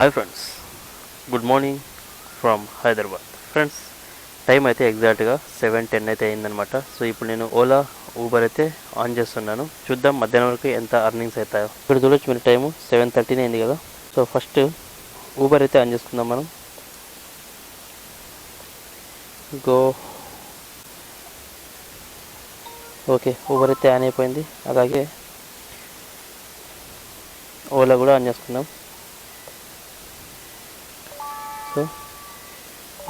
Hi friends good morning from Hyderabad friends time అయితే ఎగ్జాక్ట్గా seven ten అయితే అయిందనమాట సో ఇప్పుడు నేను ఓలా ఊబర్ అయితే ఆన్ చేస్తున్నాను. చూద్దాం మధ్యాహ్నం వరకు ఎంత అర్నింగ్స్ అవుతాయో. ఇక్కడ చూడొచ్చు మీరు టైము సెవెన్ థర్టీనే అయింది కదా. సో ఫస్ట్ ఊబర్ అయితే ఆన్ చేసుకుందాం మనం. గో ఓకే ఊబర్ అయితే ఆన్ అయిపోయింది. అలాగే ఓలా కూడా ఆన్ చేసుకుందాం. సో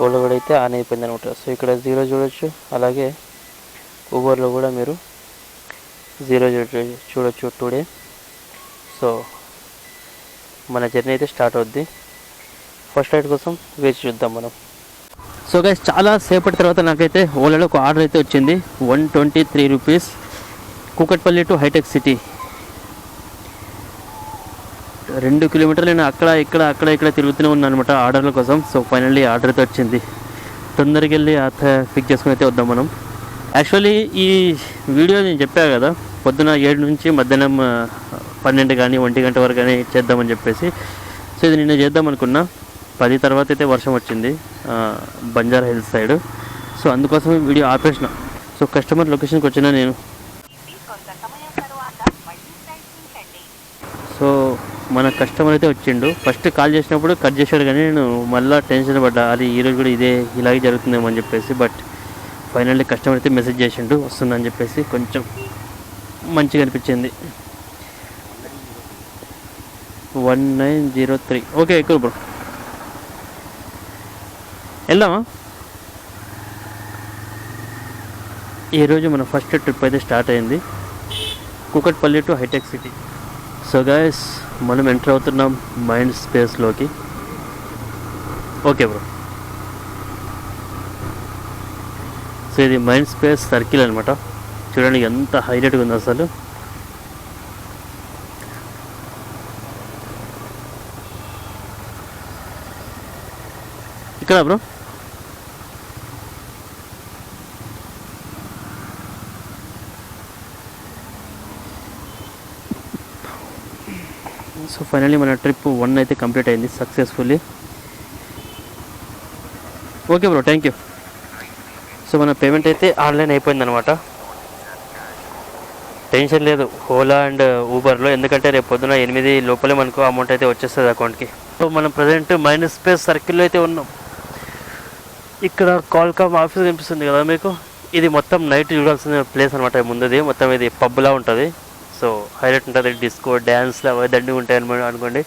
ఓలా కూడా అయితే ఆన్ అయిపోయింది అనమాట. సో ఇక్కడ జీరో చూడొచ్చు. అలాగే ఊబర్లో కూడా మీరు జీరో చూడొచ్చు చూడొచ్చు టుడే సో మన జర్నీ అయితే స్టార్ట్ అవుద్ది. ఫస్ట్ రైడ్ కోసం వేచి చూద్దాం మనం. సో గైస్ చాలా సేపటి తర్వాత నాకైతే ఓలాలో ఒక ఆర్డర్ అయితే వచ్చింది. One twenty three rupees Kukatpally to Hitech City రెండు కిలోమీటర్లు నేను అక్కడ ఇక్కడ అక్కడ ఇక్కడ తిరుగుతూనే ఉన్నాను అనమాట ఆర్డర్ల కోసం. సో ఫైనల్లీ ఆర్డర్ అయితే వచ్చింది. తొందరగా వెళ్ళి అత పిక్ చేసుకుని అయితే వద్దాం మనం. యాక్చువల్లీ ఈ వీడియో నేను చెప్పా కదా పొద్దున ఏడు నుంచి మధ్యాహ్నం పన్నెండు కానీ ఒంటి గంట వరకు కానీ చేద్దామని చెప్పేసి. సో ఇది నిన్న చేద్దాం అనుకున్నా. పది తర్వాత అయితే వర్షం వచ్చింది బంజారా హిల్స్ సైడ్. సో అందుకోసం వీడియో ఆపేసిన. సో కస్టమర్ లొకేషన్కి వచ్చిన నేను కొంత సమయం తరువాత మళ్ళీ ప్రయత్నించండి సో మన కస్టమర్ అయితే వచ్చిండు. ఫస్ట్ కాల్ చేసినప్పుడు కట్ చేశాడు కానీ నేను మళ్ళీ టెన్షన్ పడ్డా. అది ఈరోజు కూడా ఇదే ఇలాగే జరుగుతుందేమో అని చెప్పేసి బట్ ఫైనల్లీ కస్టమర్ అయితే మెసేజ్ చేసిండు. వస్తుందని చెప్పేసి కొంచెం మంచిగా అనిపించింది. One nine zero three okay ఎక్కువ బ్రో వెళ్దామా? ఈరోజు మన ఫస్ట్ ట్రిప్ అయితే స్టార్ట్ అయింది. Kukatpally to Hitech City. So guys మనం ఎంటర్ అవుతున్నాం మైండ్ స్పేస్లోకి ఓకే బ్రో. సో ఇది మైండ్ స్పేస్ సర్కిల్ అనమాట చూడండి ఎంత హైలైట్గా ఉంది అసలు. ఇక్కడ బ్రో. సో ఫైనల్లీ మన ట్రిప్ వన్ అయితే కంప్లీట్ అయింది successfully okay bro thank you so మన పేమెంట్ అయితే ఆన్లైన్ అయిపోయిందనమాట టెన్షన్ లేదు ఓలా అండ్ ఊబర్లో ఎందుకంటే రేపు పొద్దున ఎనిమిది లోపలే మనకు అమౌంట్ అయితే వచ్చేస్తుంది అకౌంట్కి సో మనం ప్రజెంట్ మైనస్ స్పేస్ సర్కిల్లో అయితే ఉన్నాం. ఇక్కడ కాల్కామ్ ఆఫీస్ కనిపిస్తుంది కదా మీకు? ఇది మొత్తం నైట్ చూడాల్సిన ప్లేస్ అనమాట ముందుది. మొత్తం ఇది పబ్లా ఉంటుంది. సో హైలైట్ ఉంటుంది డిస్కో డ్యాన్స్లు అవి దండి ఉంటాయి అనమాట అనుకోండి.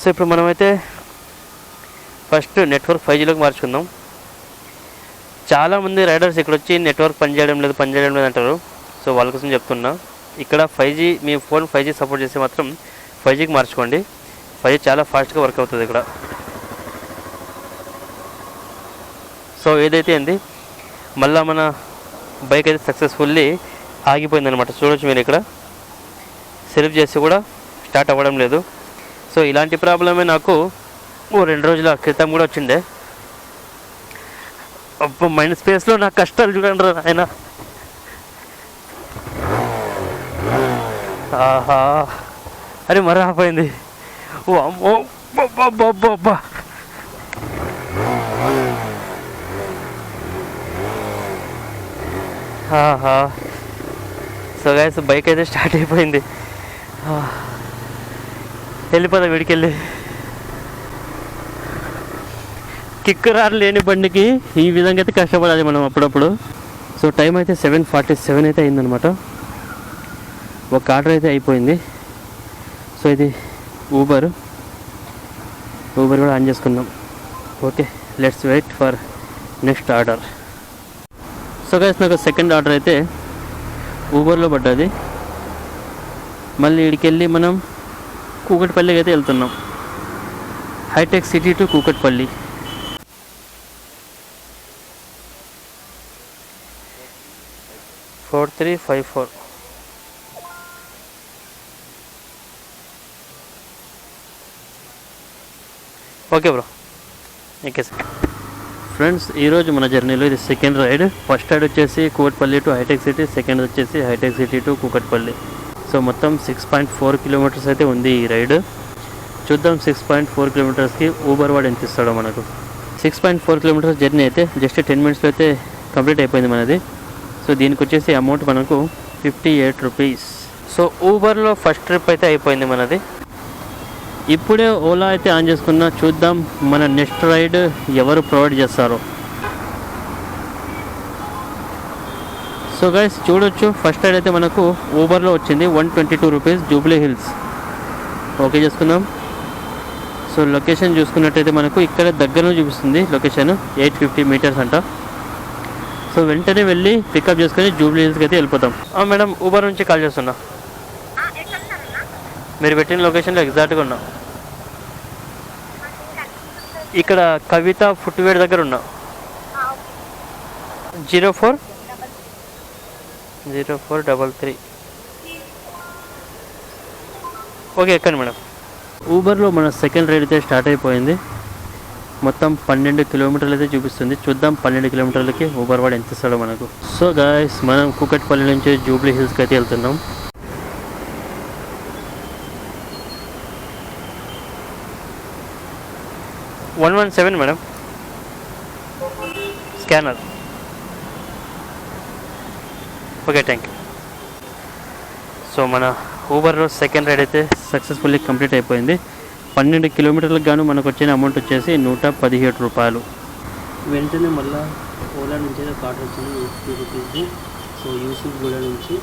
సో ఇప్పుడు మనమైతే ఫస్ట్ నెట్వర్క్ ఫైవ్ జీలోకి మార్చుకుందాం. చాలామంది రైడర్స్ ఇక్కడ వచ్చి నెట్వర్క్ పనిచేయడం లేదు పనిచేయడం లేదు అంటారు. సో వాళ్ళ కోసం చెప్తున్నా. ఇక్కడ ఫైవ్ జీ మీ ఫోన్ ఫైవ్ జీ సపోర్ట్ చేస్తే మాత్రం ఫైవ్ జీకి మార్చుకోండి. ఫైవ్ జీ చాలా ఫాస్ట్గా వర్క్ అవుతుంది ఇక్కడ. సో ఏదైతే ఏంది మళ్ళీ మన బైక్ అయితే సక్సెస్ఫుల్లీ ఆగిపోయిందనమాట చూడొచ్చు మీరు ఇక్కడ. సెల్ఫ్ చేసి కూడా స్టార్ట్ అవ్వడం లేదు. సో ఇలాంటి ప్రాబ్లమే నాకు ఓ రెండు రోజుల క్రితం కూడా వచ్చిండే అబ్బా మైండ్ స్పేస్లో నా కష్టాలు చూడండి రా ఆయన ఆహా. అరే మరీ ఆపోయింది ఓ అబ్బా ఆహా. సో గాయస్ బైక్ అయితే స్టార్ట్ అయిపోయింది. వెళ్ళిపోదాం వీడికెళ్ళి కిక్ రారు లేని బండికి ఈ విధంగా అయితే కష్టపడాలి మనం అప్పుడప్పుడు. సో టైం అయితే సెవెన్ ఫార్టీ సెవెన్ అయితే అయిందనమాట ఒక ఆర్డర్ అయితే అయిపోయింది. సో ఇది ఊబర్ ఊబర్ కూడా ఆన్ చేసుకుందాం. Okay let's wait for next order so guys నాకు సెకండ్ ఆర్డర్ అయితే ఊబర్లో పడ్డది. మళ్ళీ ఇక్కడికి వెళ్ళి మనం కూకట్పల్లికి అయితే వెళ్తున్నాం. Hitech City to Kukatpally. Four three five four. Okay bro. Okay sir. Friends ఈరోజు మన జర్నీలో ఇది సెకండ్ రైడ్. ఫస్ట్ రైడ్ వచ్చేసి కూకట్పల్లి టు హైటెక్ సిటీ సెకండ్ వచ్చేసి హైటెక్ సిటీ టు కూకట్పల్లి. సో మొత్తం సిక్స్ పాయింట్ ఫోర్ కిలోమీటర్స్ అయితే ఉంది ఈ రైడ్. చూద్దాం సిక్స్ పాయింట్ ఫోర్ కిలోమీటర్స్కి ఊబర్ వాడు ఎంత ఇస్తాడో మనకు. Six point four kilometers journey అయితే జస్ట్ టెన్ మినిట్స్లో అయితే కంప్లీట్ అయిపోయింది మనది. సో దీనికి వచ్చేసి అమౌంట్ మనకు ఫిఫ్టీ ఎయిట్ రూపీస్ సో ఊబర్లో ఫస్ట్ ట్రిప్ అయితే అయిపోయింది మనది. ఇప్పుడే ఓలా అయితే ఆన్ చేసుకున్నా చూద్దాం మన నెక్స్ట్ రైడ్ ఎవరు ప్రొవైడ్ చేస్తారో. సో గైస్ చూడొచ్చు. ఫస్ట్ రైడ్ అయితే మనకు ఊబర్లో వచ్చింది one twenty two rupees Jubilee Hills okay చేసుకుందాం. సో లొకేషన్ చూసుకున్నట్టయితే మనకు ఇక్కడ దగ్గరలో చూపిస్తుంది లొకేషన్ ఎయిట్ ఫిఫ్టీ మీటర్స్ అంట. సో వెంటనే వెళ్ళి పికప్ చేసుకొని జూబ్లీ హిల్స్కి అయితే వెళ్ళిపోతాం. ఆ, మేడం ఊబర్ నుంచి కాల్ చేస్తున్నా. మీరు పెట్టిన లొకేషన్లో ఎగ్జాక్ట్గా ఉన్నాం. ఇక్కడ కవిత ఫుట్వేర్ దగ్గర ఉన్నాం. Zero four? Zero four double three. Okay ఎక్కండి మేడం. ఊబర్లో మన సెకండ్ రైడ్ అయితే స్టార్ట్ అయిపోయింది. మొత్తం పన్నెండు కిలోమీటర్లు అయితే చూపిస్తుంది. చూద్దాం పన్నెండు కిలోమీటర్లకి ఊబర్ వాడు ఎంత ఇస్తాడో మనకు. సో గాయస్ మనం కూకట్పల్లి నుంచి జూబ్లీ హిల్స్కి అయితే వెళ్తున్నాం. One one seven madam. Scanner. Okay thank you. So మన ఊబర్లో సెకండ్ రైడ్ అయితే సక్సెస్ఫుల్లీ కంప్లీట్ అయిపోయింది. పన్నెండు కిలోమీటర్లకు గాను మనకు వచ్చిన అమౌంట్ వచ్చేసి నూట పదిహేడు రూపాయలు. వెంటనే మళ్ళీ ఓలా నుంచి అయితే కార్డు వచ్చింది ఎయిటీ రూపీస్ది సో యూసఫ్ గూడ నుంచి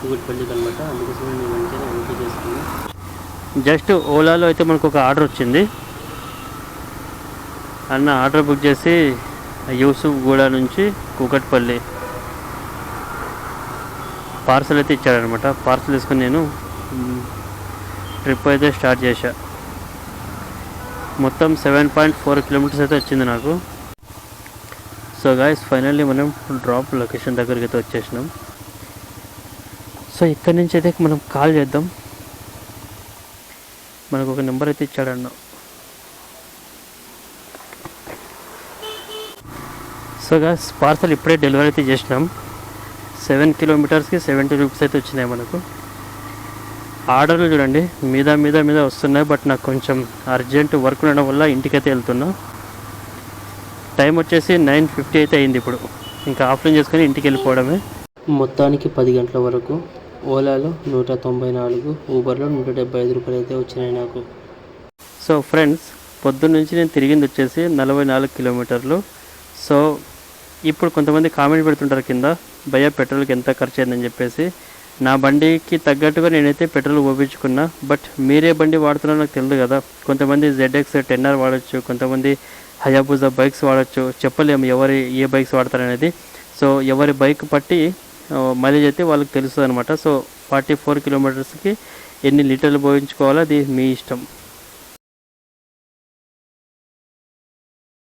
కూకట్పల్లికి అనమాట అందుకోసం నేను వెంటనే ఓకే చేసుకున్నాను జస్ట్ ఓలాలో అయితే మనకు ఒక ఆర్డర్ వచ్చింది. అన్న ఆర్డర్ బుక్ చేసి యూసుఫ్ గూడ నుంచి కూకట్పల్లి పార్సల్ అయితే ఇచ్చాడనమాట. పార్సల్ తీసుకుని నేను ట్రిప్ అయితే స్టార్ట్ చేశా. మొత్తం సెవెన్ పాయింట్ ఫోర్ కిలోమీటర్స్ అయితే వచ్చింది నాకు. సో గాయస్ ఫైనల్లీ మనం డ్రాప్ లొకేషన్ దగ్గరికి అయితే వచ్చేసినాం. సో ఇక్కడి నుంచి అయితే మనం కాల్ చేద్దాం. మనకు ఒక నెంబర్ అయితే ఇచ్చాడన్నా సో గాయస్ పార్సల్ ఇప్పుడే డెలివరీ అయితే చేసినాం. సెవెన్ కిలోమీటర్స్కి సెవెంటీ రూపీస్ అయితే వచ్చినాయి మనకు. ఆర్డర్లు చూడండి. మీద మీద మీద వస్తున్నాయి బట్ నాకు కొంచెం అర్జెంట్ వర్క్ ఉండడం వల్ల ఇంటికైతే వెళ్తున్నా. టైం వచ్చేసి నైన్ ఫిఫ్టీ అయితే అయింది ఇప్పుడు. ఇంకా ఆఫ్లైన్ చేసుకొని ఇంటికి వెళ్ళిపోవడమే. మొత్తానికి పది గంటల వరకు ఓలాలో నూట తొంభై నాలుగు ఊబర్లో నూట డెబ్బై ఐదు రూపాయలు అయితే వచ్చినాయి నాకు. సో ఫ్రెండ్స్ పొద్దున్న నుంచి నేను తిరిగింది వచ్చేసి నలభై నాలుగు కిలోమీటర్లు సో ఇప్పుడు కొంతమంది కామెంట్ పెడుతుంటారు కింద భయ పెట్రోల్కి ఎంత ఖర్చు అయిందని చెప్పేసి. నా బండికి తగ్గట్టుగా నేనైతే పెట్రోల్ పోపించుకున్నా బట్ మీరే బండి వాడుతున్నారో నాకు తెలియదు కదా. కొంతమంది జెడ్ఎక్స్ టెన్ ఆర్ వాడచ్చు కొంతమంది హయాబుజా బైక్స్ వాడచ్చు. చెప్పలేము ఎవరి ఏ బైక్స్ వాడతారనేది. సో ఎవరి బైక్ పట్టి మైలేజ్ అయితే వాళ్ళకి తెలుస్తుంది అనమాట సో ఫార్టీ ఫోర్ కిలోమీటర్స్కి ఎన్ని లీటర్లు పోయించుకోవాలో అది మీ ఇష్టం.